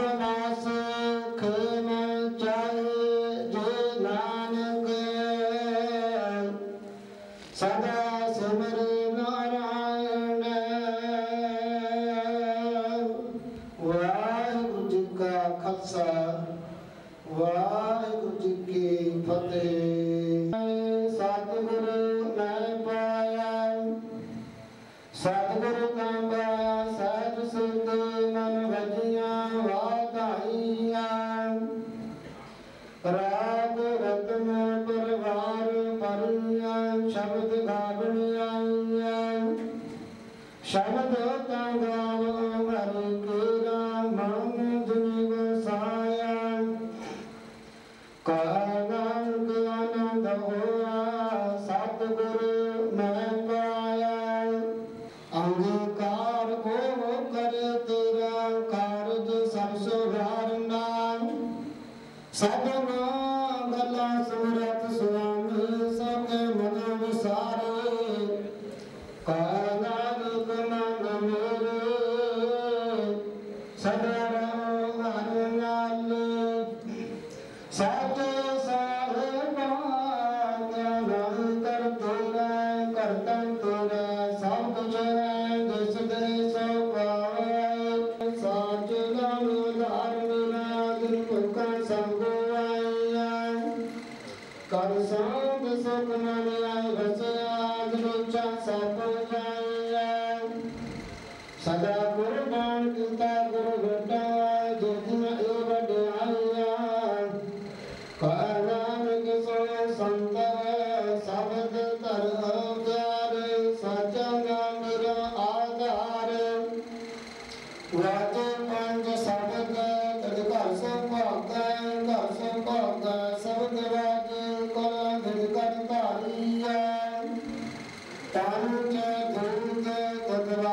Abraham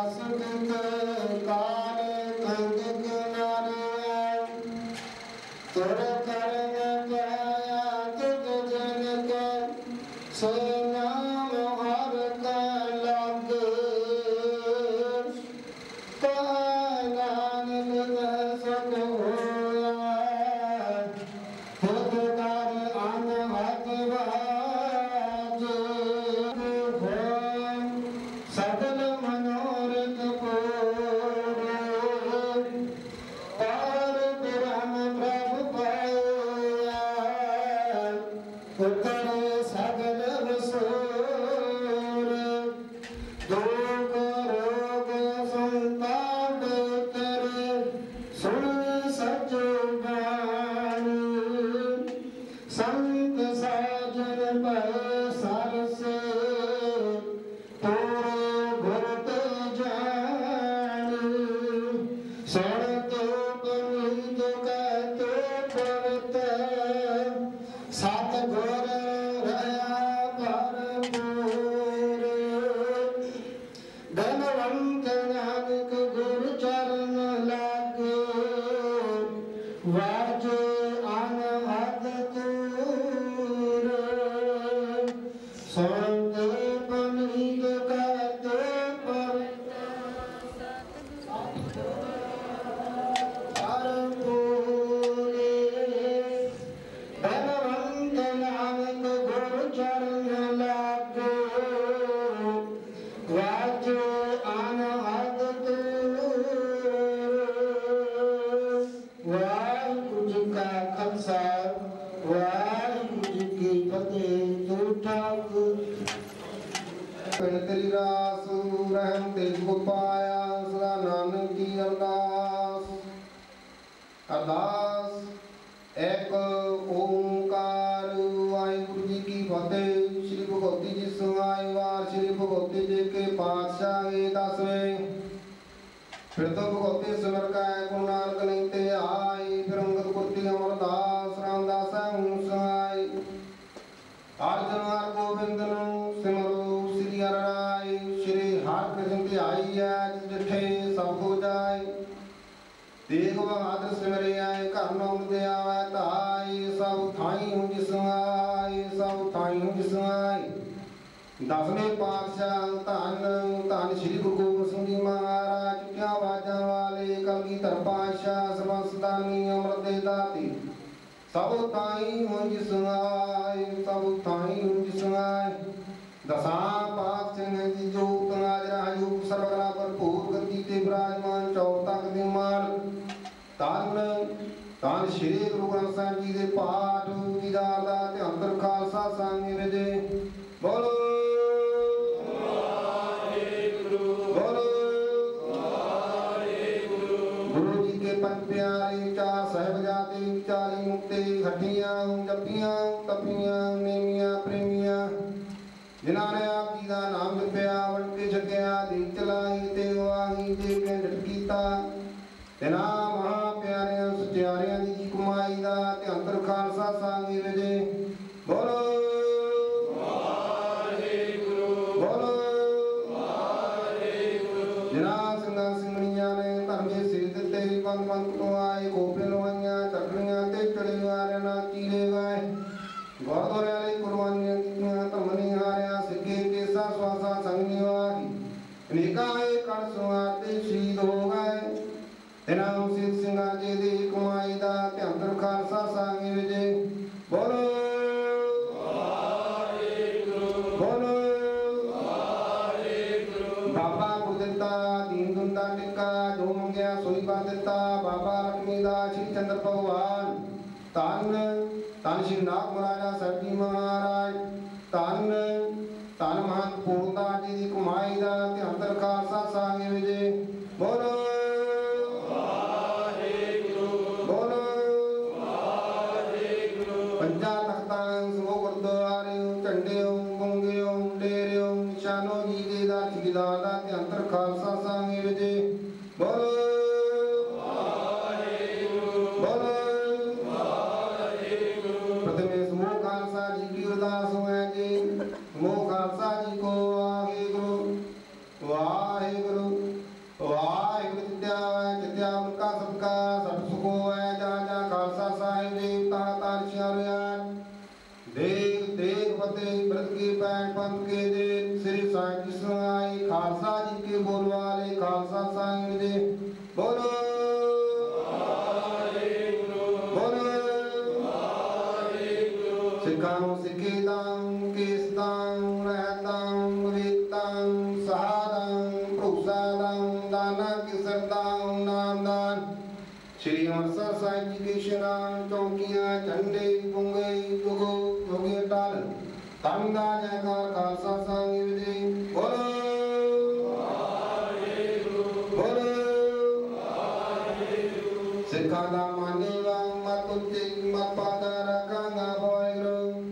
Casa Cantar. ਪਾਤਸ਼ਾਹ ਇਹ ਦਸਵੇਂ ਫਿਰ ਤੋਂ ਭਗਵਤੀ ਕਾ ਗੁਰੂ ਨਾਨਕ ਨਹੀਂ ਆਈ। ਫਿਰ ਅੰਗਦ ਅਮਰਦਾਸ, ਰਾਮਦਾਸ ਹੂੰ ਸਹਾਈ। ਅਰਜਨ ਹਰ ਗੋਬਿੰਦ ਨੂੰ ਸਿਮਰੋ, ਸ੍ਰੀ ਹਰਿ ਰਾਏ ਸ੍ਰੀ ਹਰਿ ਕ੍ਰਿਸ਼ਨ ਧਿਆਈ ਐ ਜਿਠੇ ਸਭ ਹੋ ਜਾਏ। ਦੇਖ ਬਹਾਦਰ ਸਿਮਰੇ ਆਏ, ਘਰ ਨਾਮ ਦੇ ਆਵੇ ਧਾਈ। ਸਭ ਥਾਈ ਦਸਵੇਂ ਪਾਤਸ਼ਾਹ ਧੰਨ ਧੰਨ ਸ੍ਰੀ ਗੁਰੂ ਗੋਬਿੰਦ ਸਿੰਘ ਜੀ ਮਹਾਰਾਜ ਕਿਆ ਬਾਜਾਂ ਵਾਲੇ ਕਲਗੀਧਰ ਪਾਤਸ਼ਾਹ ਸਰਬਸਦਾਨੀ ਅਮਰ ਦੇ ਦਾਤੀ। ਸਭ ਤਾਈ ਹੁਣ ਜਿਸ ਸਭ ਤਾਈ ਹੁਣ ਜਿਸ ਦਸਾਂ ਪਾਪ ਜੀ ਜੋ ਤਨਾਜ ਰਾਜੂ ਸਰਵਗਲਾ ਭਰਪੂਰ ਗਤੀ ਤੇ ਬਿਰਾਜਮਾਨ ਚੌਕ ਤੱਕ ਦੇ ਮਾਲ। ਤਨ ਤਨ ਸ੍ਰੀ ਗੁਰੂ ਗ੍ਰੰਥ ਸਾਹਿਬ ਜੀ ਦੇ ਪਾਠ, ਦੀਦਾਰ ਦਾ ਤੇ ਅੰਤਰ ਖਾਲਸਾ ਸੰਗ ਵਿਜੇ ਮਹੰਤ ਪੂਰਨਦਾਸ ਜੀ ਦੀ ਕਮਾਈ ਦਾ ਤੇ ਅੰਤਰ ਖਾਲਸਾ ਸਾਂਗੇ ਵਿਜੇ ਬੋਲੋ ਪੈਣ ਪੰਥ ਦੇ ਸ੍ਰੀ ਸਾਹਿਬ ਜੀ ਸੁਣਾਈ ਖਾਲਸਾ ਜੀ ਕੇ ਬੋਲ ਖਾਲਸਾ ਸਾਹਿਬ ਜੀ ਬੋਲੋ। ਸਿੱਖਾਂ ਨੂੰ ਸਿੱਖੀ ਦਾਮ ਕੇਸ ਦਾਮ ਰਹਿ ਦਾਮ ਵੇਦ ਭਰੋਸਾ ਦਾਮ ਦਾਨਾ, ਕਿਸਰ ਦਾਮ ਨਾਮ ਦਾਨ। ਸ਼੍ਰੀ ਅੰਮ੍ਰਿਤਸਰ ਸਾਹਿਬ ਜੀ ਦੇ ਸ਼ਨਾਨ ਚੌਂਕੀਆਂ, ਝੰਡੇ ਗੁੰਗੇ ਧਰਮ ਦਾ ਜੈਕਾਰ ਖਾਲਸਾ ਸੰਗ ਵਿਜੇ ਬੋਲੋ ਸਿੱਖਾਂ ਦਾ ਮਾਨੇਵਾ ਮਤ ਉੱਤੇ ਮਤ ਪਾਦਾ ਰੱਖਾਂਗਾ ਬੋਇਰੋ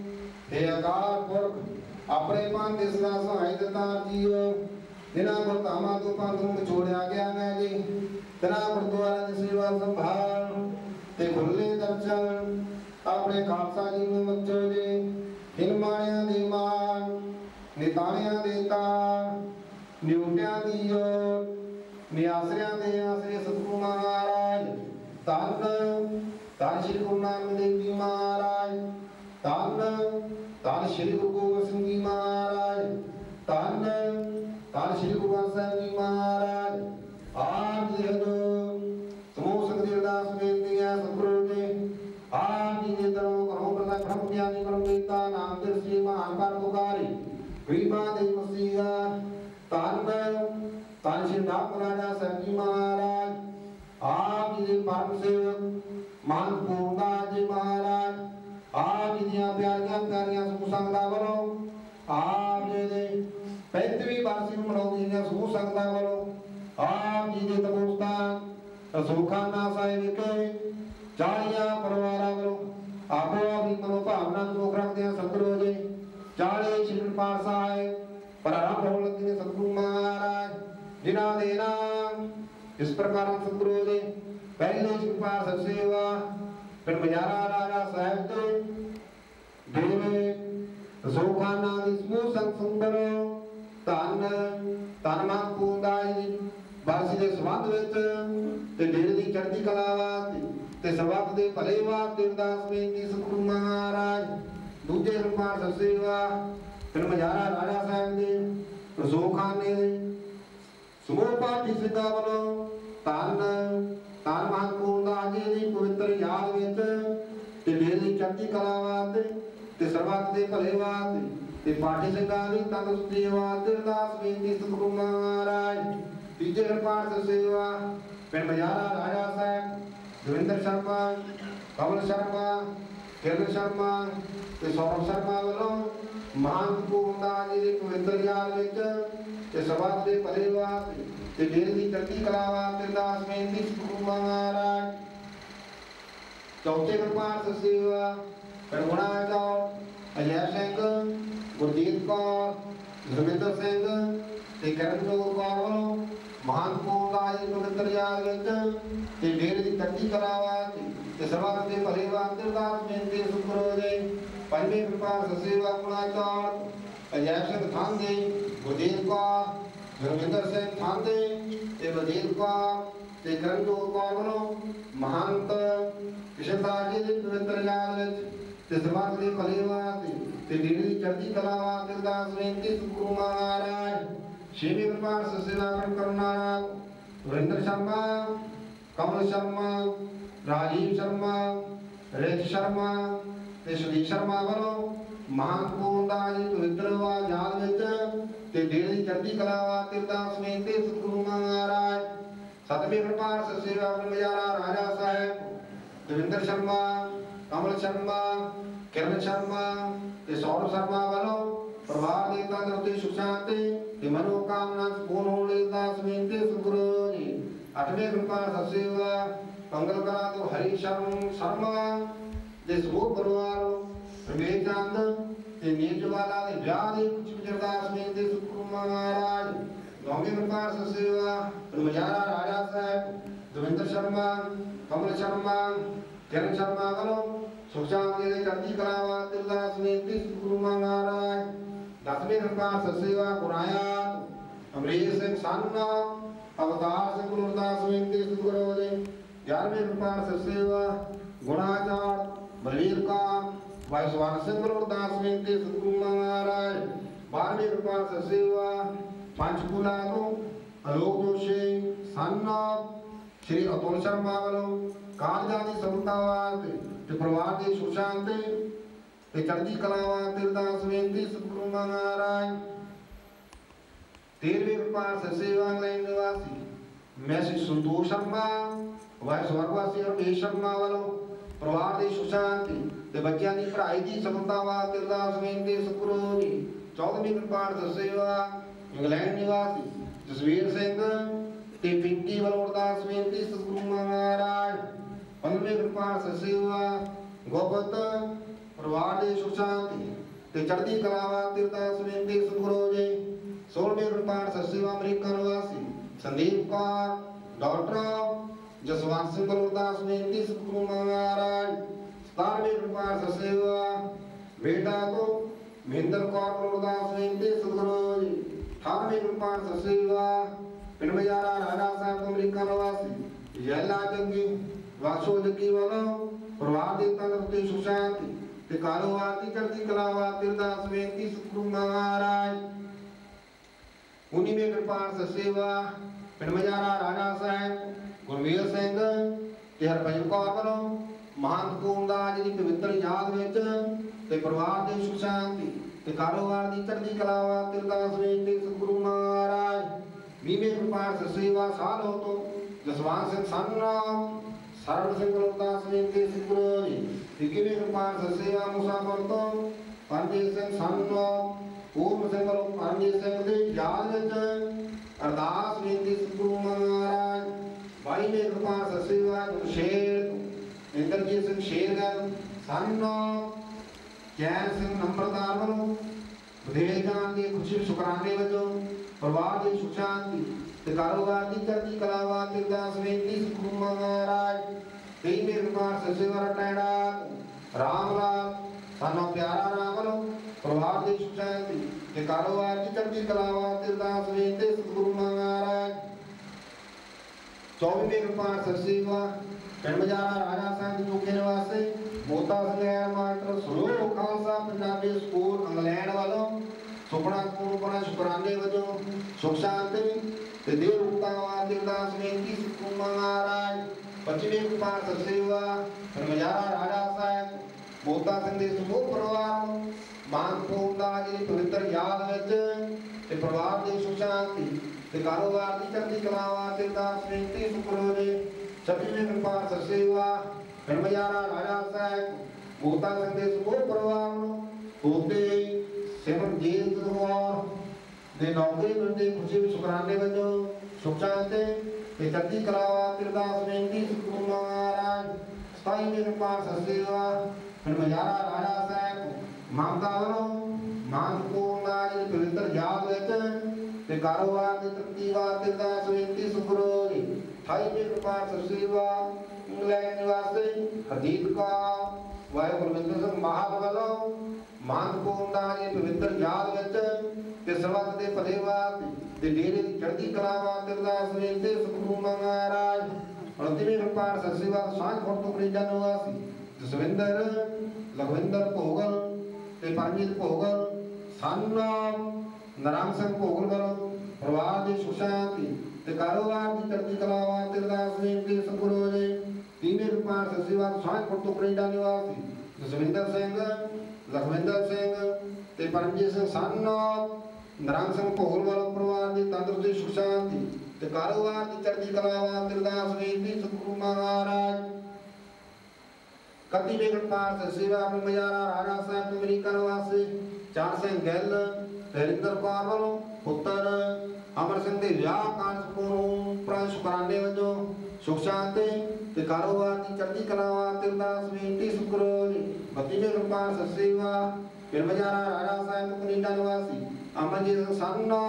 ਹੇ ਅਕਾਲ ਪੁਰਖ ਆਪਣੇ ਪੰਥ ਇਸ ਦਾ ਸਹਾਇ ਦਿੱਤਾ ਜੀਓ ਜਿਨ੍ਹਾਂ ਗੁਰਧਾਮਾਂ ਤੋਂ ਪੰਥ ਨੂੰ ਛੋੜਿਆ ਗਿਆ ਹੈ ਜੀ ਤਨਾ ਗੁਰਦੁਆਰਾ ਦੀ ਸੇਵਾ ਸੰਭਾਲ ਤੇ ਖੁੱਲੇ ਦਰਸ਼ਨ ਆਪਣੇ ਖਾਲਸਾ ਜੀ ਨੂੰ ਮੱਚੋ ਜੀ ਇਨ ਦੀ ਮਾਨ ਨਿਤਾਣਿਆਂ ਦੇ ਤਾਰ ਨਿਉਟਿਆਂ ਦੀ ਜੋਤ ਨਿਆਸਰਿਆਂ ਦੇ ਆਸਰੇ ਸਤਿਗੁਰੂ ਮਹਾਰਾਜ। ਧੰਨ ਧੰਨ ਸ਼੍ਰੀ ਗੁਰੂ ਨਾਨਕ ਦੇਵ ਜੀ ਮਹਾਰਾਜ। ਧੰਨ ਧੰਨ ਸ਼੍ਰੀ ਗੁਰੂ ਗੋਬਿੰਦ ਸਿੰਘ ਜੀ ਮਹਾਰਾਜ। ਧੰਨ ਧੰਨ ਸ਼੍ਰੀ ਗੁਰੂ ਗ੍ਰੰਥ ਸਾਹਿਬ ਜੀ ਮਹਾਰਾਜ। ਬਰਲਾ ਬ੍ਰਹਮ ਗਿਆਨੀ ਪਰਮੇਤਾ ਨਾਮ ਦੇ ਸ੍ਰੀ ਮਹਾਨ ਪਰ ਪੁਕਾਰੀ ਗਰੀਬਾਂ ਦੇ ਮਸੀਹਾ ਧੰਨ ਧੰਨ ਸ਼੍ਰੀ ਨਾਥ ਰਾਜਾ ਸਾਹਿਬ ਜੀ ਮਹਾਰਾਜ, ਆਪ ਜੀ ਦੇ ਪਰਮ ਸੇਵਕ ਮਨ ਪੂਰਨਦਾਸ ਜੀ ਮਹਾਰਾਜ, ਆਪ ਜੀ ਦੀਆਂ ਪਿਆਰੀਆਂ ਪਿਆਰੀਆਂ ਸਮੂਹ ਸੰਗਤਾਂ ਵੱਲੋਂ, ਆਪ ਜੀ ਦੇ 35ਵੀਂ ਬਰਸੀ ਬਣਾਉਂਦੀ ਦੀਆਂ ਸਮੂਹ ਸੰਗਤਾਂ ਵੱਲੋਂ, ਆਪ ਜੀ ਦੇ ਤਪੋਸਤਾਨ ਅਸੋਖਾਨਾ ਸਾਹਿਬ ਵਿਖੇ ਚਾਲੀਆਂ ਪਰਿਵਾਰਾਂ ਵੱਲੋਂ ਆਪੋ ਆਪਣੀ ਮਨੋ ਭਾਵਨਾ ਨੂੰ ਮੁੱਖ ਰੱਖਦੇ ਆ ਸਤਿਗੁਰੂ ਜੀ। 40 ਸ਼੍ਰੀ ਪਾਠ ਸਾਹਿਬ ਪ੍ਰਾਰੰਭ ਹੋਣ ਲੱਗੇ ਨੇ ਸਤਿਗੁਰੂ ਮਹਾਰਾਜ, ਜਿਨ੍ਹਾਂ ਦੇ ਨਾਮ ਇਸ ਪ੍ਰਕਾਰ ਸਤਿਗੁਰੂ ਜੀ। ਪਹਿਲੇ ਸ਼੍ਰੀ ਪਾਠ ਸੇਵਾ, ਫਿਰ ਮਜਾਰਾ ਰਾਜਾ ਸਾਹਿਬ ਤੇ ਦੇਵੇ ਜ਼ੋਖਾਨਾ ਦੀ ਸਮੂਹ ਸੰਗ ਸੁੰਦਰ, ਧੰਨ ਧੰਨ ਮਾਂ ਪੂੰਦਾਈ ਬਾਸੀ ਦੇ ਸੰਬੰਧ ਵਿੱਚ ਤੇ ਡੇਰੇ ਦੀ ਚੜ੍ਹਦੀ ਕਲਾ ਵਾਸਤੇ। ਤੇ ਸਵਾਤ ਦੇ ਭਲੇ ਵਾਸਤੇ ਅਰਦਾਸ ਬੇਨਤੀ ਸਤਿਗੁਰੂ ਮਹਾਰਾਜ। ਦੂਜੇ ਰੁਪਾਰ ਸਸੇਵਾ ਫਿਰ ਮਜਾਰਾ ਰਾਜਾ ਸਾਹਿਬ ਦੇ ਜ਼ੋਖਾਨੇ ਦੇ। ਸਮੂਹ ਪਾਠੀ ਸਿੱਧਾ ਵੱਲੋਂ ਧੰਨ ਧੰਨ ਮਹਾਂਪੂਰਨ ਦਾ ਜੀ ਦੀ ਪਵਿੱਤਰ ਯਾਦ ਵਿੱਚ ਤੇ ਡੇਰੇ ਦੀ ਕਲਾ ਵਾਸਤੇ ਤੇ ਸਰਬੱਤ ਦੇ ਭਲੇ ਵਾਸਤੇ ਤੇ ਪਾਠੀ ਸਿੰਘਾਂ ਦੀ ਤੰਦਰੁਸਤੀ ਵਾਸਤੇ ਅਰਦਾਸ ਬੇਨਤੀ ਸਤਿਗੁਰੂ ਮਹਾਰਾਜ। ਤੀਜੇ ਰੁਪਾਰ ਸੇਵਾ ਪਿੰਡ ਮਜਾਰਾ ਰਾਜਾ ਸਾਹਿਬ ਦਵਿੰਦਰ ਸ਼ਰਮਾ, ਕਮਲ ਸ਼ਰਮਾ, ਕਿਰਨ ਸ਼ਰਮਾ ਤੇ ਸੌਰਵ ਸ਼ਰਮਾ ਵੱਲੋਂ ਮਹਾਨ ਪੂਰਨਾ ਜੀ ਦੇ ਪਵਿੱਤਰ ਯਾਦ ਵਿੱਚ ਤੇ ਸਭਾ ਦੇ ਭਲੇ ਤੇ ਦੇਰ ਦੀ ਚੜ੍ਹਦੀ ਕਲਾ ਵਾਸਤੇ ਦਾਸ ਬੇਨਤੀ ਸਤਿਗੁਰੂ ਮਹਾਰਾਜ। ਚੌਥੇ ਕਿਰਪਾਨ ਸੇਵਾ ਕਰਮਣਾ ਚੌ ਅਜੈ ਸਿੰਘ, ਗੁਰਜੀਤ ਕੌਰ ਗੁਰਮਿੰਦਰ ਸਿੰਘ ਤੇ ਕਰਮਜੋਤ ਕੌਰ ਵੱਲੋਂ ਮਹਾਨ ਪੂਰਨਾ ਜੀ ਦੇ ਪਵਿੱਤਰ ਯਾਦ ਵਿੱਚ ਤੇ ਦੇਰ ਦੀ ਚੜ੍ਹਦੀ ਕਲਾ ਵਾਸਤੇ ਤੇ ਸਰਬੱਤ ਦੇ ਭਲੇ ਵਾਸਤੇ ਦਾਸ ਬੇਨਤੀ ਸੁਖਰੋ ਦੇ ਪੰਜਵੇਂ ਕਿਰਪਾਨ ਸੇਵਾ ਗੁਣਾ ਚੌ ਅਜੈ ਸਿੰਘ ਥਾਂਦੇ ਗੁਰਜੀਤ ਕੌਰ ਗੁਰਵਿੰਦਰ ਸਿੰਘ ਥਾਂਦੇ ਤੇ ਵਜ਼ੀਰ ਕੌਰ ਤੇ ਕਰਨਜੋਤ ਕੌਰ ਵੱਲੋਂ ਮਹੰਤ ਕਿਸ਼ਨਦਾਸ ਜੀ ਦੇ ਪਵਿੱਤਰ ਯਾਦ ਵਿੱਚ ਤੇ ਸਮਾਜ ਦੇ ਭਲੇ ਵਾਸਤੇ ਤੇ ਦੀਨ ਚੜ੍ਹਦੀ ਕਲਾ ਵਾਸਤੇ ਦਾਸ ਬੇਨਤੀ ਸੁਖਰੂ ਮਹਾਰਾਜ। ਛੇਵੀਂ ਕਿਰਪਾਨ ਸੇਵਾ ਕਰਨਾ ਵਰਿੰਦਰ ਸ਼ਰਮਾ, ਕਮਲ ਸ਼ਰਮਾ, ਰਾਜੀਵ ਸ਼ਰਮਾ, ਰਿਤ ਸ਼ਰਮਾ ਤੇ ਸੁਦੀਪ ਸ਼ਰਮਾ ਵੱਲੋਂ ਮਹਾਨ ਪੂਰਦਾ ਜੀ ਪਵਿੱਤਰ ਵਾ ਯਾਦ ਵਿੱਚ ਤੇ ਦੇਰ ਚੜ੍ਹਦੀ ਕਲਾ ਵਾਸਤੇ ਅਰਦਾਸ ਬੇਨਤੀ ਸਤਿਗੁਰੂ ਮਹਾਰਾਜ। ਸਤਵੇਂ ਪ੍ਰਕਾਰ ਸੇਵਾ ਬਨਜਾਰਾ ਰਾਜਾ ਸਾਹਿਬ, ਦਵਿੰਦਰ ਸ਼ਰਮਾ, ਕਮਲ ਸ਼ਰਮਾ ਕਿਰਨ ਸ਼ਰਮਾ ਤੇ ਸੌਰਵ ਸ਼ਰਮਾ ਵੱਲੋਂ ਪਰਿਵਾਰ ਦੇ ਤੰਦਰੁਸਤੀ ਸੁਖ ਸ਼ਾਂਤੀ ਤੇ ਮਨੋ ਕਾਮਨਾ ਪੂਰਨ ਹੋਣ ਲਈ ਅਰਦਾਸ ਬੇਨਤੀ ਸਤਿਗੁਰੂ ਜੀ, ਅੱਠਵੇਂ ਪ੍ਰਕਾਰ ਸੇਵਾ ਮੰਗਲ ਕਰਾ ਤੋਂ ਹਰੀ ਸ਼ਰਮ ਸ਼ਰਮਾ ਦੇ ਸਮੂਹ ਪਰਿਵਾਰ ਰਮੇਸ਼ ਚੰਦ ਤੇ ਨੀਜਵਾਲਾ ਦੇ ਵਿਆਹ ਦੇ ਕੁਝ ਵਿਚਰਦਾਸ ਬੇਨਤੀ ਸੁਖਰੂ ਮਹਾਰਾਜ, ਨੌਵੀਂ ਪ੍ਰਕਾਰ ਸੇਵਾ ਰਮਜਾਰਾ ਰਾਜਾ ਸਾਹਿਬ, ਦਵਿੰਦਰ ਸ਼ਰਮਾ, ਕਮਲ ਸ਼ਰਮਾ, ਕਿਰਨ ਸ਼ਰਮਾ ਵੱਲੋਂ ਸੁਖਸ਼ਾਂਤੀ ਦੇ ਚੜ੍ਹਦੀ ਕਲਾ ਵਾਸਤੇ ਅਰਦਾਸ ਬੇਨਤੀ ਸੁਖਰੂ ਮਹਾਰਾਜ ਦਸਵੀਂ ਪ੍ਰਕਾਰ ਸੇਵਾ ਗੁਰਾਇਆ ਅਮਰੀਕ ਸਿੰਘ ਸੰਨਾ ਅਵਤਾਰ ਸਿੰਘ ਗੁਰੂ ਅਰਦਾਸ ਬੇਨਤੀ ਸਤਿਗੁਰੂ ਜੀ ਗਿਆਰਵੀਂ ਪ੍ਰਕਾਰ ਸੇਵਾ ਗੁਣਾਚਾਰ ਬਲਵੀਰ ਕੌਰ ਭਾਈ ਸਵਰਨ ਸਿੰਘ ਗੁਰੂ ਦਾਸ ਬੇਨਤੀ ਸਤਿਗੁਰੂ ਮਹਾਰਾਜ ਬਾਰਵੀਂ ਕਿਰਪਾ ਸੇਵਾ ਪੰਚਕੂਲਾ ਤੋਂ ਅਲੋਕ ਜੋਸ਼ੀ ਸੰਨਾ ਸ਼੍ਰੀ ਦੀ ਸਫਲਤਾ ਵਾਸਤੇ ਤੇ ਪਰਿਵਾਰ ਦੀ ਸੁਖ ਸ਼ਾਂਤੀ ਤੇ ਚੜ੍ਹਦੀ ਕਲਾ ਵਾਸਤੇ ਅਰਦਾਸ ਬੇਨਤੀ ਸਤਿਗੁਰੂ ਮਹਾਰਾਜ। ਤੇਰਵੀਂ ਕਿਰਪਾ ਸੇਵਾ ਇੰਗਲੈਂਡ ਨਿਵਾਸੀ ਮੈਸੇਜ ਸੰਤੋਸ਼ ਸ਼ਰਮਾ ਵਾਇਸ ਸਵਰਗਵਾਸੀ ਰਮੇਸ਼ ਸ਼ਰਮਾ ਵੱਲੋਂ ਪਰਿਵਾਰ ਦੀ ਸੁਖ ਸ਼ਾਂਤੀ ਤੇ ਬੱਚਿਆਂ ਦੀ ਪੜ੍ਹਾਈ ਦੀ ਸਫਲਤਾ ਵਾਸਤੇ ਅਰਦਾਸ ਬੇਨਤੀ ਸਤਿਗੁਰੂ ਜੀ। 14ਵੀਂ ਕਿਰਪਾਨ ਸੇਵਾ ਇੰਗਲੈਂਡ ਨਿਵਾਸੀ ਜਸਵੀਰ ਸਿੰਘ ਤੇ ਪਿੰਕੀ ਵੱਲੋਂ ਬੇਨਤੀ ਸਤਿਗੁਰੂ ਮਹਾਰਾਜ। 15ਵੀਂ ਕਿਰਪਾਨ ਸੇਵਾ ਗੋਪਤ ਪਰਿਵਾਰ ਦੀ ਸੁਖ ਸ਼ਾਂਤੀ ਤੇ ਚੜ੍ਹਦੀ ਕਲਾ ਵਾਸਤੇ ਬੇਨਤੀ ਸਤਿਗੁਰੂ ਜੀ। 16ਵੀਂ ਕਿਰਪਾਨ ਸੇਵਾ, ਅਮਰੀਕਾ ਨਿਵਾਸੀ, ਸੰਦੀਪ ਕੌਰ, ਡਾਕਟਰ ਜਸਵੰਤ ਸਿੰਘ ਗੁਰਦਾਸ ਬੇਨਤੀ ਸਤਿਗੁਰੂ ਮਹਾਰਾਜ। ਸਤਾਰਵੇਂ ਕਿਰਪਾਨ ਸੇਵਾ, ਬੇਟਾ ਕੋ ਮਹਿੰਦਰ ਕੌਰ ਗੁਰਦਾਸ ਬੇਨਤੀ ਸਤਿਗੁਰੂ ਜੀ। 18ਵੀਂ ਕਿਰਪਾਨ ਸੇਵਾ ਪਿੰਡ ਮਜਾਰਾ ਰਾਜਾ ਸਾਹਿਬ ਅਮਰੀਕਾ ਨਿਵਾਸੀ ਯੈਲਾ ਜੰਗੀ, ਵਾਸੋ ਜੱਗੀ ਵੱਲੋਂ ਪਰਿਵਾਰ ਦੇ ਤੰਦਰੁਸਤੀ ਸੁਖ ਸ਼ਾਂਤੀ ਤੇ ਕਾਰੋਬਾਰ ਦੀ ਚੜ੍ਹਦੀ ਕਲਾ ਵਾਸਤੇ ਅਰਦਾਸ ਬੇਨਤੀ ਸਤਿਗੁਰੂ ਮਹਾਰਾਜ। ਉਨੀਵੇਂ ਕਿਰਪਾਨ ਸੇਵਾ ਪਿੰਡ ਮਜਾਰਾ ਰਾਜਾ ਸਾਹਿਬ ਗੁਰਮੀਤ ਸਿੰਘ ਤੇ ਹਰਭਜਨ ਕੌਰ ਵੱਲੋਂ ਮਹਾਨ ਪੂਰਨਦਾਸ ਜੀ ਦੀ ਪਵਿੱਤਰ ਯਾਦ ਵਿੱਚ ਤੇ ਪਰਿਵਾਰ ਦੇ ਸੁਖ ਸ਼ਾਂਤੀ ਤੇ ਕਾਰੋਬਾਰ ਦੀ ਚੜ੍ਹਦੀ ਕਲਾ ਵਾਸਤੇ ਅਰਦਾਸ ਬੇਨਤੀ ਸਤਿਗੁਰੂ ਮਹਾਰਾਜ। ਵੀਵੇਂ ਕਿਰਪਾਨ ਸੇਵਾ ਸਾਲ ਹੋ ਤੋਂ ਜਸਵੰਤ ਸਿੰਘ ਸੰਗਰਾਮ ਸਰਬ ਸਿੰਘ ਗੁਰਦਾਸ ਬੇਨਤੀ ਸਤਿਗੁਰੂ ਜੀ। ਇੱਕੀਵੇਂ ਕਿਰਪਾਨ ਸੇਵਾ ਮੁਸਾਫਰ ਤੋਂ ਪੰਜੇ ਸਿੰਘ ਸੰਗਰਾਮ ਪੂਰਨ ਸਿੰਘ ਵੱਲੋਂ ਪਰਮਜੀਤ ਸਿੰਘ ਦੇ ਯਾਦ ਵਿੱਚ ਅਰਦਾਸ ਬੇਨਤੀ ਸਤਿਗੁਰੂ ਮਹਾਰਾਜ। ਭਾਈ ਨੇ ਕਿਰਪਾ ਸਸੇਵਾ ਸ਼ੇਰ, ਇੰਦਰਜੀਤ ਸਿੰਘ ਸ਼ੇਰਗਰ ਸੰਨ ਜੈਨ ਸਿੰਘ ਨੰਬਰਦਾਰ ਵੱਲੋਂ ਵਿਦੇਸ਼ ਜਾਣ ਦੀ ਖੁਸ਼ੀ ਸ਼ੁਕਰਾਨੇ ਵਜੋਂ ਪਰਿਵਾਰ ਦੀ ਸੁਖ ਤੇ ਕਾਰੋਬਾਰ ਦੀ ਚੜ੍ਹਦੀ ਕਲਾ ਵਾਸਤੇ ਅਰਦਾਸ ਬੇਨਤੀ ਸਤਿਗੁਰੂ ਮਹਾਰਾਜ ਕਈ ਮੇਰੇ ਕਿਰਪਾ ਸਸੇਵਾ ਟੈੜਾ, ਰਾਮ ਲਾਲ ਸਾਨੂੰ ਪਿਆਰਾ ਰਾਮ ਵੱਲੋਂ ਪਰਿਵਾਰ ਦੀ ਸੁਖ ਤੇ ਕਾਰੋਬਾਰ ਦੀ ਚੜ੍ਹਦੀ ਕਲਾ ਵਾਸਤੇ ਅਰਦਾਸ ਬੇਨਤੀ ਸਤਿਗੁਰੂ ਮਹਾਰਾਜ 24 ਮੇਰੇ ਕਿਰਪਾ ਸਸੇਵਾ ਪਿੰਡ ਰਾਜਾ ਸਿੰਘ ਜੋਗੇ ਨਿਵਾਸੀ, ਮੋਤਾ ਸਿੰਘ ਮਾਸਟਰ ਸਰੋਵਰ ਖਾਲਸਾ, ਪੰਜਾਬੀ ਸਕੂਲ ਸੁਪਨਾ ਸਕੂਲ ਸ਼ੁਕਰਾਨੇ ਵਜੋਂ ਸੁਖ ਸ਼ਾਂਤੀ, ਤੇ ਦੇਵ ਰੂਪਤਾ ਵਾਸਤੇ ਅਰਦਾਸ ਬੇਨਤੀ ਸਤਿਗੁਰੂ ਮਹਾਰਾਜ? ਪੱਛਮੀ ਕੁਮਾਰ ਸਸੇਵਾ ਰਮਜਾਰਾ ਰਾਜਾ ਸਾਹਿਬ ਮੋਤਾ ਸਿੰਘ ਦੇ ਸਮੂਹ ਪਰਿਵਾਰ ਨੂੰ ਮਾਨਪੂਰ ਦਾ ਜੀ ਪਵਿੱਤਰ ਯਾਦ ਵਿੱਚ ਤੇ ਪਰਿਵਾਰ ਦੀ ਸੁਖ ਸ਼ਾਂਤੀ ਤੇ ਕਾਰੋਬਾਰ ਦੀ ਚੜ੍ਹਦੀ ਕਲਾ ਵਾਸਤੇ ਅਰਦਾਸ ਬੇਨਤੀ ਸੁਖਰੋ ਜੀ ਸਭੀ ਸਸੇਵਾ ਰਮਜਾਰਾ ਰਾਜਾ ਸਾਹਿਬ ਮੋਤਾ ਸਿੰਘ ਦੇ ਸਮੂਹ ਪਰਿਵਾਰ ਨੂੰ ਹੋਤੇ ਸਿਮਰਜੀਤ ਕੌਰ ਦੇ ਨੌਕਰੀ ਮਿਲਦੇ ਖੁਸ਼ੀ ਵਿੱਚ ਸ਼ੁਕਰਾਨੇ ਵਜੋਂ ਸੁਖ ਸ਼ਾਂਤੀ ਤੇ ਚੜ੍ਹਦੀ ਕਲਾ ਵਾਸਤੇ ਅਰਦਾਸ ਬੇਨਤੀ ਸਤਿਗੁਰੂ ਮਹਾਰਾਜ, ਸਤਾਈ ਮੇਰੇ ਪਾਸ ਸੇਵਾ ਹਰਮਜਾਰਾ ਰਾਜਾ ਸਾਹਿਬ ਮਮਤਾ ਵੱਲੋਂ ਮਾਨਪੂਰ ਦਾ ਜੀ ਪਵਿੱਤਰ ਯਾਦ ਵਿੱਚ, ਤੇ ਕਾਰੋਬਾਰ ਦੀ ਤਰੱਕੀ ਵਾਸਤੇ ਅਰਦਾਸ ਬੇਨਤੀ ਸਤਿਗੁਰੂ ਜੀ ਅਠਾਈ ਮੇਰੇ ਪਾਸ ਸੇਵਾ ਇੰਗਲੈਂਡ ਨਿਵਾਸੀ ਹਰਦੀਪ ਕਾ ਵਾਹਿਗੁਰੂ ਗੁਰਵਿੰਦਰ ਸਿੰਘ ਮਹਾਲ ਵੱਲੋਂ ਮਾਨਪੂਰ ਦਾ ਜੀ ਪਵਿੱਤਰ ਯਾਦ ਵਿੱਚ ਤੇ ਸਰਬੱਤ ਦੇ ਭਲੇ ਵਾਸਤੇ ਤੇ ਡੇਰੇ ਦੀ ਚੜ੍ਹਦੀ ਕਲਾ ਵਾਸਤੇ ਅਰਦਾਸ ਬੇਨਤੀ ਸਤਿਗੁਰੂ ਮਹਾਰਾਜ। ਅੰਤਿਮੇ ਰੂਪਾਰ ਸਸਿਵਾ ਸਾਂਝ ਖੋਟ ਤੋਂ ਕੈਨੇਡਾ ਨਿਵਾਸੀ ਜਸਵਿੰਦਰ, ਲਖਵਿੰਦਰ ਭੋਗਲ ਤੇ ਪਰਮਜੀਤ ਭੋਗਲ ਸਾਨੂੰ ਨਰਾਮ ਸਿੰਘ ਭੋਗਲ ਵੱਲੋਂ ਪਰਿਵਾਰ ਦੀ ਸੁਖ ਸ਼ਾਂਤੀ ਤੇ ਕਾਰੋਬਾਰ ਦੀ ਚੜ੍ਹਦੀ ਕਲਾ ਵਾਸਤੇ ਅਰਦਾਸ ਬੇਨਤੀ ਸਤਿਗੁਰੂ ਜੀ। ਤੀਵੇਂ ਰੂਪਾਰ ਸਸਿਵਾ ਸਾਂਝ ਖੋਟ ਤੋਂ ਕੈਨੇਡਾ ਨਿਵਾਸੀ ਜਸਵਿੰਦਰ ਸਿੰਘ, ਲਖਵਿੰਦਰ ਸਿੰਘ ਤੇ ਪਰਮਜੀਤ ਸਿੰਘ ਸੰਨਾਮ ਨਰੰਗ ਸਿੰਘ ਭੋਗਲ ਵਾਲਾ ਪਰਿਵਾਰ ਦੀ ਤੰਦਰੁਸਤੀ ਸੁਖ ਸ਼ਾਂਤੀ ਤੇ ਕਾਰੋਬਾਰ ਦੀ ਚੜ੍ਹਦੀ ਕਲਾ ਵਾਸਤੇ ਅਰਦਾਸ ਬੇਨਤੀ ਸਤਿਗੁਰੂ ਮਹਾਰਾਜ। ਕਤੀ ਬੇਗਨ ਪਾਰ ਸੇਵਾ ਆਪਣੇ ਮਜਾਰਾ ਰਾਜਾ ਸਾਹਿਬ ਤੋਂ ਅਮਰੀਕਾ ਨਿਵਾਸੀ ਚਾਰ ਸਿੰਘ ਗਿੱਲ ਹਰਿੰਦਰ ਕੌਰ ਵੱਲੋਂ ਪੁੱਤਰ ਅਮਰ ਸਿੰਘ ਦੇ ਵਿਆਹ ਕਾਰਜ ਨੂੰ ਸ਼ੁਕਰਾਨੇ ਵਜੋਂ ਸੁਖ ਸ਼ਾਂਤੀ ਤੇ ਕਾਰੋਬਾਰ ਦੀ ਚੜ੍ਹਦੀ ਕਲਾ ਵਾਸਤੇ ਅਰਦਾਸ ਬੇਨਤੀ ਸਤਿਗੁਰੂ ਜੀ ਬੱਤੀ ਬੇਗਨ ਪਾਰ ਸੇਵਾ ਸਾਹਿਬ ਤੋਂ ਨਿਵਾਸੀ ਅਮਰਜੀਤ ਸਿੰਘ ਸੰਨਾ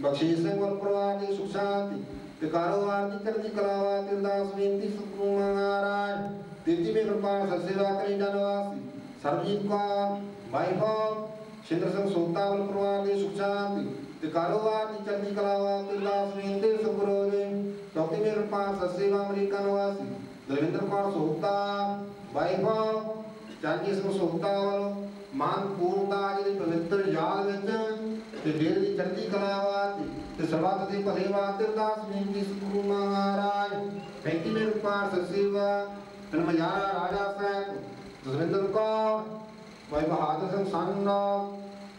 ਬਖਸ਼ੀਸ਼ ਸਿੰਘ ਵੱਲ ਪਰਿਵਾਰ ਦੀ ਸੁਖ ਸ਼ਾਂਤੀ ਤੇ ਕਾਰੋਬਾਰ ਦੀ ਚੜ੍ਹਦੀ ਕਲਾ ਵਾਸਤੇ ਅਰਦਾਸ ਬੇਨਤੀ ਸਤਿਗੁਰੂ ਮਹਾਰਾਜ। ਤੀਜੀ ਮੇ ਕਿਰਪਾ ਸੇਵਾ ਕੈਨੇਡਾ ਨਿਵਾਸੀ ਸਰਬਜੀਤ ਕੌਰ ਵਾਈਫ ਸ਼ਿੰਦਰ ਸਿੰਘ ਸੋਤਾ ਵੱਲ ਪਰਿਵਾਰ ਦੀ ਸੁਖ ਸ਼ਾਂਤੀ ਤੇ ਕਾਰੋਬਾਰ ਦੀ ਚੜ੍ਹਦੀ ਕਲਾ ਵਾਸਤੇ ਅਰਦਾਸ ਬੇਨਤੀ ਸਤਿਗੁਰੂ ਜੀ ਚੌਥੀ ਮੇ ਕਿਰਪਾ ਸੇਵਾ ਅਮਰੀਕਾ ਨਿਵਾਸੀ ਦਰਵਿੰਦਰ ਕੌਰ ਸੋਤਾ ਵਾਈਫ ਚਾਂਦੀ ਸਿੰਘ ਸੋਤਾ ਵੱਲ ਮਾਨਪੂਰ ਜਿਹੜੀ ਪਵਿੱਤਰ ਯਾਦ ਵਿੱਚ ਤੇ ਡੇਰ ਦੀ ਚੜ੍ਹਦੀ ਕਲਾ ਤੇ ਸਰਬੱਤ ਦੇ ਭਲੇ ਵਾਸਤੇ ਅਰਦਾਸ ਬੇਨਤੀ ਸਤਿਗੁਰੂ ਮਹਾਰਾਜ। 35ਵੇਂ ਰੂਪਾਰ ਸਸੇਵਾ ਧਰਮਜਾਰਾ ਰਾਜਾ ਸਾਹਿਬ ਜਸਵਿੰਦਰ ਕੌਰ ਭਾਈ ਬਹਾਦਰ ਸਿੰਘ ਸੰਨ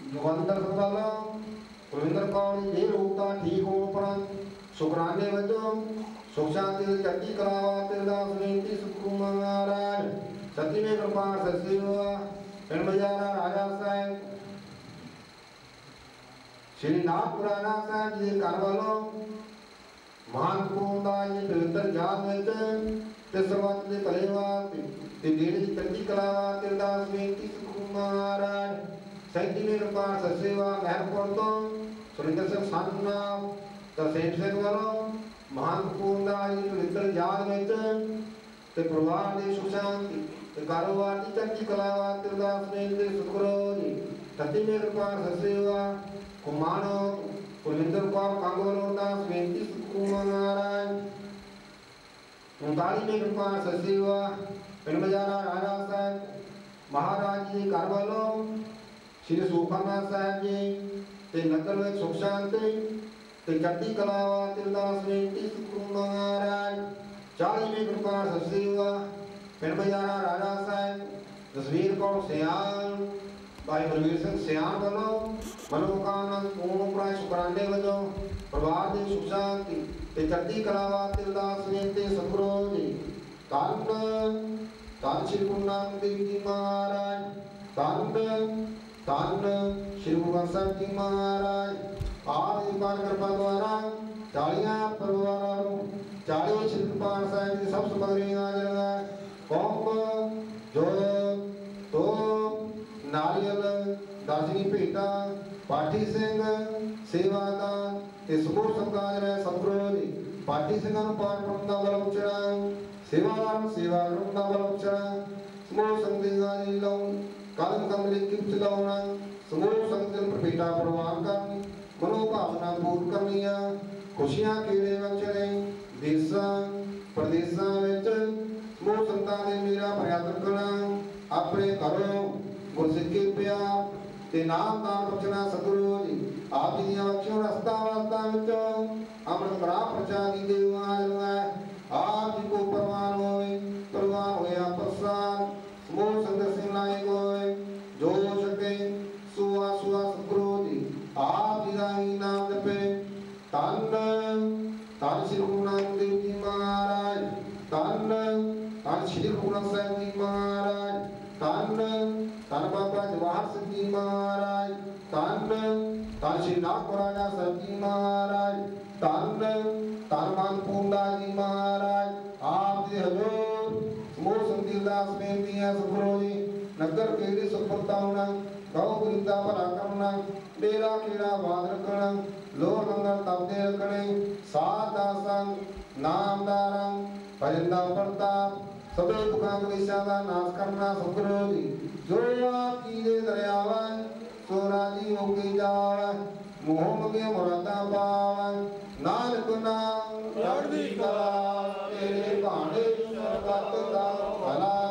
ਜਗਵੰਦਰ ਸਿੰਘ ਵੱਲੋਂ ਕੌਰ ਦੀ ਰੂਪਤਾ ਠੀਕ ਹੋਣ ਉਪਰੰਤ ਸ਼ੁਕਰਾਨੇ ਵਜੋਂ ਸੁਖ ਸ਼ਾਂਤੀ ਦੀ ਚੜ੍ਹਦੀ ਕਲਾ ਵਾਸਤੇ ਅਰਦਾਸ ਬੇਨਤੀ ਸਤਿਗੁਰੂ ਮਹਾਰਾਜ ਸਤਿਵੇਂ ਰੂਪਾਰ ਸਸੇਵਾ ਧਰਮਜਾਰਾ ਰਾਜਾ ਸਾਹਿਬ ਸ਼੍ਰੀ ਨਾਥਪੁਰਾਣਾ ਸਾਹਿਬ ਜੀ ਦੇ ਘਰ ਵੱਲੋਂ ਮਹਾਨਪੁਰ ਦਾ ਇਹ ਪਵਿੱਤਰ ਯਾਦ ਵਿੱਚ ਤੇ ਸਰਬੱਤ ਦੇ ਭਲੇ ਵਾਸਤੇ ਤੇ ਦੇਸ਼ ਦੀ ਚੜ੍ਹਦੀ ਕਲਾ ਵਾਸਤੇ ਅਰਦਾਸ ਬੇਨਤੀ ਸਤਿਗੁਰੂ ਮਹਾਰਾਜ ਸੈਂਤੀ ਨੇ ਰੁਪਾਰ ਸਸੇਵਾ ਮਹਿਰਪੁਰ ਤੋਂ ਸੁਰਿੰਦਰ ਸਿੰਘ ਸੰਨਾ ਤਰਸੇਮ ਸਿੰਘ ਵੱਲੋਂ ਮਹਾਨਪੁਰ ਦਾ ਇਹ ਪਵਿੱਤਰ ਯਾਦ ਵਿੱਚ ਤੇ ਪਰਿਵਾਰ ਦੀ ਸੁਖ ਸ਼ਾਂਤੀ ਤੇ ਕਾਰੋਬਾਰ ਦੀ ਚੜ੍ਹਦੀ ਕਲਾ ਵਾਸਤੇ ਅਰਦਾਸ ਬੇਨਤੀ ਸਤਿਗੁਰੂ ਜੀ ਸੱਤੀ ਨੇ ਰੁਪਾਰ ਸਸੇਵਾ ਕੁਮਾਰੋ ਕੁਲਿੰਦਰ ਕੌਰ ਕੰਗੋਲੋਂ ਦਾ ਬੇਨਤੀ ਸਤਿਗੁਰੂ ਮਹਾਰਾਜ। ਉਨਤਾਲੀ ਨੇ ਕਿਰਪਾ ਸਸੇਵਾ ਪਿੰਡਜਾਰਾ ਰਾਜਾ ਸਾਹਿਬ ਮਹਾਰਾਜ ਜੀ ਦੇ ਘਰ ਵੱਲੋਂ ਸ੍ਰੀ ਸੂਖਾਨਾ ਸਾਹਿਬ ਜੀ ਤੇ ਨਗਰ ਵਿੱਚ ਸੁਖ ਸ਼ਾਂਤੀ ਤੇ ਚੜ੍ਹਦੀ ਕਲਾ ਵਾਸਤੇ ਅਰਦਾਸ ਬੇਨਤੀ ਸਤਿਗੁਰੂ ਮਹਾਰਾਜ ਚਾਲੀ ਰਾਜਾ ਸਾਹਿਬ ਤਸਵੀਰ ਕੌਰ ਸਿਆਲ ਭਾਈ ਬਲਵੀਰ ਸਿੰਘ ਸਿਆਣ ਵੱਲੋਂ ਮਨੋਕਾਮਨਾ ਪੂਰਨ ਪ੍ਰਾਇ ਸ਼ੁਕਰਾਨੇ ਵਜੋਂ ਪਰਿਵਾਰ ਦੇ ਸੁਖ ਸ਼ਾਂਤੀ ਤੇ ਚੜ੍ਹਦੀ ਕਲਾ ਵਾਸਤੇ ਅਰਦਾਸ ਬੇਨਤੀ ਸਤਿਗੁਰੂ ਜੀ ਧੰਨ ਧੰਨ ਸ਼੍ਰੀ ਗੁਰੂ ਨਾਨਕ ਦੇਵ ਜੀ ਮਹਾਰਾਜ। ਧੰਨ ਧੰਨ ਸ਼੍ਰੀ ਗੁਰੂ ਗ੍ਰੰਥ ਸਾਹਿਬ ਜੀ ਮਹਾਰਾਜ। ਆਪ ਦੀ ਕਿਰਪਾ ਦੁਆਰਾ ਚਾਲੀਆਂ ਪਰਿਵਾਰਾਂ ਨੂੰ ਚਾਲੀ ਸ਼੍ਰੀ ਪਾਨ ਸਾਹਿਬ ਦੀ ਸਭ ਸਮਗਰੀਆਂ ਹਾਜ਼ਰ ਹੈ। ਕੌਮ ਜੋ ਤੋ ਨਾਰੀਅਲ ਦਰਸ਼ਨੀ ਭੇਟਾ, ਪਾਠੀ ਸਿੰਘ ਸੇਵਾ ਦਾ ਤੇ ਸਮੂਹ ਸੰਗਤਾਂ ਨੇ ਸਤਿਗੁਰੂ ਪਾਠੀ ਸਿੰਘਾਂ ਨੂੰ ਪਾਠ ਪੜਨ ਦਾ ਬਲ ਉਚੜਾ ਸੇਵਾਦਾਰ ਨੂੰ ਸੇਵਾ ਕਰਨ ਦਾ ਬਲ ਉਚੜਾ ਸਮੂਹ ਸੰਗਤਾਂ ਜੀ ਲਾਉਣ ਕਦਮ ਕਦਮ ਲਈ ਕਿਪ ਸਮੂਹ ਸੰਗਤਾਂ ਨੂੰ ਪ੍ਰਵਾਨ ਕਰਨੀ, ਮਨੋ ਭਾਵਨਾ ਪੂਰ ਕਰਨੀਆਂ, ਖੁਸ਼ੀਆਂ ਕੀੜੇ ਵਚਰੇ ਦੇਸਾਂ, ਪ੍ਰਦੇਸਾਂ ਵਿੱਚ ਸਮੂਹ ਸੰਤਾਂ ਦੇ ਮੇਰਾ ਪ੍ਰਯਤਨ ਕਰਨਾ ਆਪਣੇ ਘਰੋਂ ਗੁਰਸਿੱਖੀ ਪਿਆਰ ਤੇ ਨਾਮ ਦਾ ਪੁੱਛਣਾ ਸਤਿਗੁਰੂ ਜੀ। ਆਪ ਜੀ ਦੀਆਂ ਬਖਸ਼ੋ ਰਸਤਾ ਵਾਸਤਾ ਵਿੱਚ ਅੰਮ੍ਰਿਤ ਪ੍ਰਾਪ ਪ੍ਰਚਾਰੀ ਦੇਵਾਂ ਹੈ ਕਰਨਾ ਡੇਰਾ ਕੀੜਾ ਬਾਦ ਰੱਖਣਾ? ਲੋਹ ਲੰਗਰ ਤਪਦੇ ਰੱਖਣੇ। ਸਾਧ ਦਾਸਾਂ ਨਾਮਦਾਰਾਂ ਭਜਨ ਪ੍ਰਤਾਪ ਸਭੇ ਦੁਖਾਂ ਕਲੇਸ਼ਾਂ ਦਾ ਨਾਸ਼ ਕਰਨਾ ਸਤਿਗੁਰੂ ਜੀ। ਜੋ ਆਪ ਕੀ ਦੇ ਦਰਿਆਵਨ ਸੋ ਰਾਜੀ ਹੋ ਕੇ ਜਾਵੈ ਮੋਹ ਮੰਗੇ ਮੁਰਾਦਾਂ ਪਾਵੈ ਨਾਨਕ ਨਾਮ ਚੜ੍ਹਦੀ ਕਲਾ। ਤੇਰੇ ਭਾਣੇ ਸਰਬੱਤ ਦਾ ਭਲਾ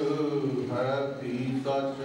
ਹੈ ਧੀ ਸੱਚ